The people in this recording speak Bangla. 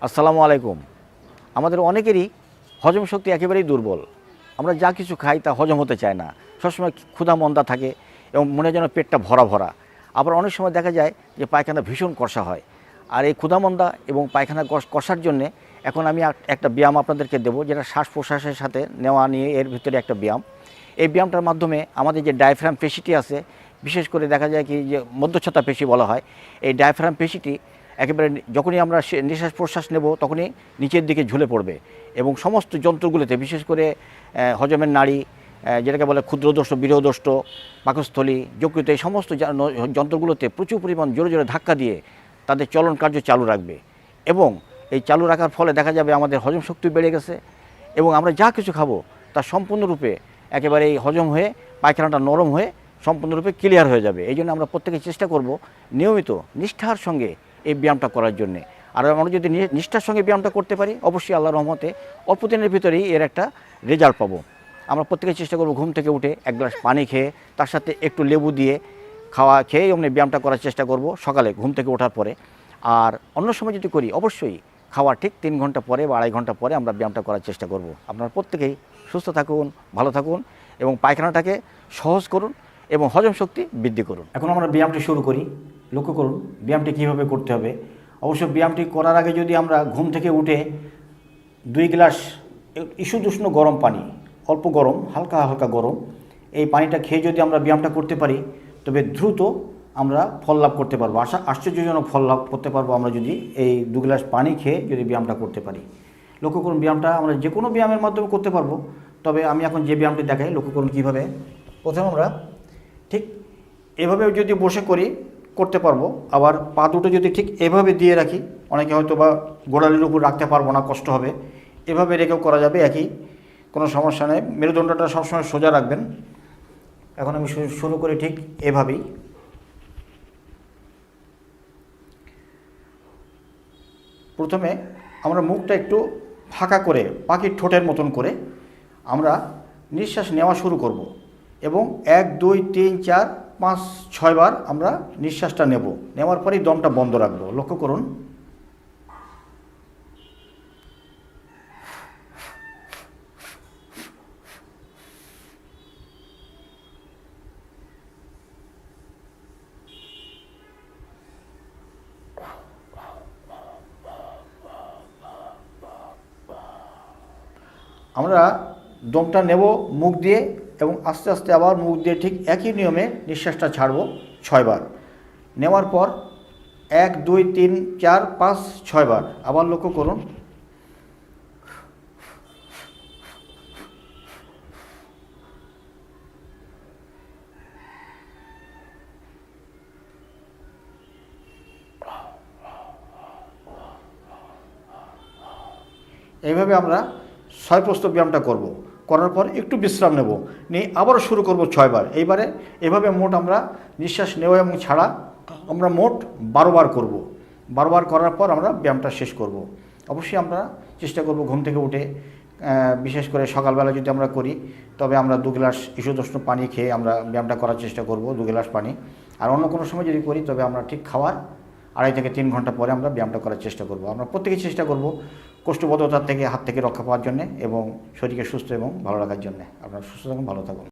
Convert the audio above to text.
আসসালামু আলাইকুম। আমাদের অনেকেরই হজম শক্তি একেবারেই দুর্বল। আমরা যা কিছু খাই তা হজম হতে চায় না। সবসময় ক্ষুধা মন্দা থাকে এবং মনে যেন পেটটা ভরা ভরা। আবার অনেক সময় দেখা যায় যে পায়খানা ভীষণ কষা হয়। আর এই ক্ষুধামন্দা এবং পায়খানা কষ- কষার জন্যে এখন আমি একটা ব্যায়াম আপনাদেরকে দেবো যেটা শ্বাস প্রশ্বাসের সাথে নেওয়া নিয়ে এর ভিতরে একটা ব্যায়াম। এই ব্যায়ামটার মাধ্যমে আমাদের যে ডায়ফ্রাম পেশিটি আছে, বিশেষ করে দেখা যায় কি যে মধ্যচ্ছতা পেশি বলা হয়, এই ডায়ফ্রাম পেশিটি একেবারে যখনই আমরা নিঃশ্বাস প্রশ্বাস নেব, তখনই নিচের দিকে ঝুলে পড়বে। এবং সমস্ত যন্ত্রগুলোতে, বিশেষ করে হজমের নাড়ি যেটাকে বলে ক্ষুদ্রদষ্ট বীরদষ্ট পাকস্থলী যকৃত এই সমস্ত যন্ত্রগুলোতে প্রচুর পরিমাণ জোরে জোরে ধাক্কা দিয়ে তাদের চলন কার্য চালু রাখবে। এবং এই চালু রাখার ফলে দেখা যাবে আমাদের হজম শক্তি বেড়ে গেছে এবং আমরা যা কিছু খাব, তা সম্পূর্ণরূপে একেবারে এই হজম হয়ে, পায়খানাটা নরম হয়ে সম্পূর্ণরূপে ক্লিয়ার হয়ে যাবে। এই জন্য আমরা প্রত্যেকে চেষ্টা করব, নিয়মিত নিষ্ঠার সঙ্গে এই ব্যায়ামটা করার জন্যে। আর আমরা যদি নিষ্ঠার সঙ্গে ব্যায়ামটা করতে পারি, অবশ্যই আল্লাহ রহমতে অল্প দিনের ভিতরেই এর একটা রেজাল্ট পাবো। আমরা প্রত্যেকে চেষ্টা করব ঘুম থেকে উঠে এক গ্লাস পানি খেয়ে, তার সাথে একটু লেবু দিয়ে খাওয়া খেয়ে অমনি ব্যায়ামটা করার চেষ্টা করব সকালে ঘুম থেকে ওঠার পরে। আর অন্য সময় যদি করি, অবশ্যই খাওয়া ঠিক তিন ঘণ্টা পরে বা আড়াই ঘণ্টা পরে আমরা ব্যায়ামটা করার চেষ্টা করব। আপনারা প্রত্যেকেই সুস্থ থাকুন, ভালো থাকুন এবং পায়খানাটাকে সহজ করুন এবং হজম শক্তি বৃদ্ধি করুন। এখন আমরা ব্যায়ামটি শুরু করি। লক্ষ্য করুন, ব্যায়ামটি কীভাবে করতে হবে? অবশ্য ব্যায়ামটি করার আগে যদি আমরা ঘুম থেকে উঠে দুই গ্লাস ইস্যুদুষ্ণ গরম পানি, অল্প গরম, হালকা হালকা গরম, এই পানিটা খেয়ে যদি আমরা ব্যায়ামটা করতে পারি, তবে দ্রুত আমরা ফল লাভ করতে পারব। আশা, আশ্চর্যজনক ফল লাভ করতে পারব আমরা যদি এই দু গ্লাস পানি খেয়ে যদি ব্যায়ামটা করতে পারি। লক্ষ্য করুন, ব্যায়ামটা আমরা যে কোনো ব্যায়ামের মাধ্যমে করতে পারব। তবে আমি এখন যে ব্যায়ামটি দেখাই, লক্ষ্য করুন কীভাবে। প্রথমে আমরা ঠিক এভাবে যদি বসে করি করতে পারব। আবার পা দুটো যদি ঠিক এভাবে দিয়ে রাখি, অনেকে হয়তো বা গোড়ালির উপর রাখতে পারব না, কষ্ট হবে। এভাবে রেখেও করা যাবে, একই। কোনো সমস্যা নেই। মেরুদণ্ডটা সবসময় সোজা রাখবেন। এখন আমি শুরু করি ঠিক এভাবেই। প্রথমে আমরা মুখটা একটু ফাঁকা করে, পাখির ঠোঁটের মতন করে আমরা নিঃশ্বাস নেওয়া শুরু করব। এবং এক, দুই, তিন, চার পাঁচ ছয়বার আমরা নিঃশ্বাসটা নেব। নেওয়ার পরেই দমটা বন্ধ রাখব। লক্ষ্য করুন। আমরা দমটা নেব, মুখ দিয়ে এবং আস্তে আস্তে আবার মুখ দিয়ে ঠিক একই নিয়মে নিঃশ্বাসটা ছাড়ব ছয়বার। নেওয়ার পর এক, দুই, তিন, চার, পাঁচ, ছয়বার। আবার লক্ষ্য করুন। এইভাবে আমরা ছয় প্রস্ত ব্যায়ামটা করব। করার পর একটু বিশ্রাম নেব নিয়ে আবারও শুরু করব ছয়বার এইবারে এভাবে মোট আমরা নিঃশ্বাস নেওয়া এবং ছাড়া আমরা মোট বারোবার করব। বারোবার করার পর আমরা ব্যায়ামটা শেষ করব। অবশ্যই আমরা চেষ্টা করব ঘুম থেকে উঠে বিশেষ করে সকালবেলা যদি আমরা করি, তবে আমরা দু গ্লাস ইসুদষ্ণ পানি খেয়ে আমরা ব্যায়ামটা করার চেষ্টা করব, দু গ্লাস পানি আর অন্য কোনো সময় যদি করি, তবে আমরা ঠিক খাওয়ার আড়াই থেকে তিন ঘণ্টা পরে আমরা ব্যায়ামটা করার চেষ্টা করব। আমরা প্রত্যেকে চেষ্টা করব কোষ্ঠবদ্ধতার থেকে হাত থেকে রক্ষা পাওয়ার জন্য এবং শরীরকে সুস্থ এবং ভালো রাখার জন্য। আপনারা সুস্থ থাকুন, ভালো থাকুন।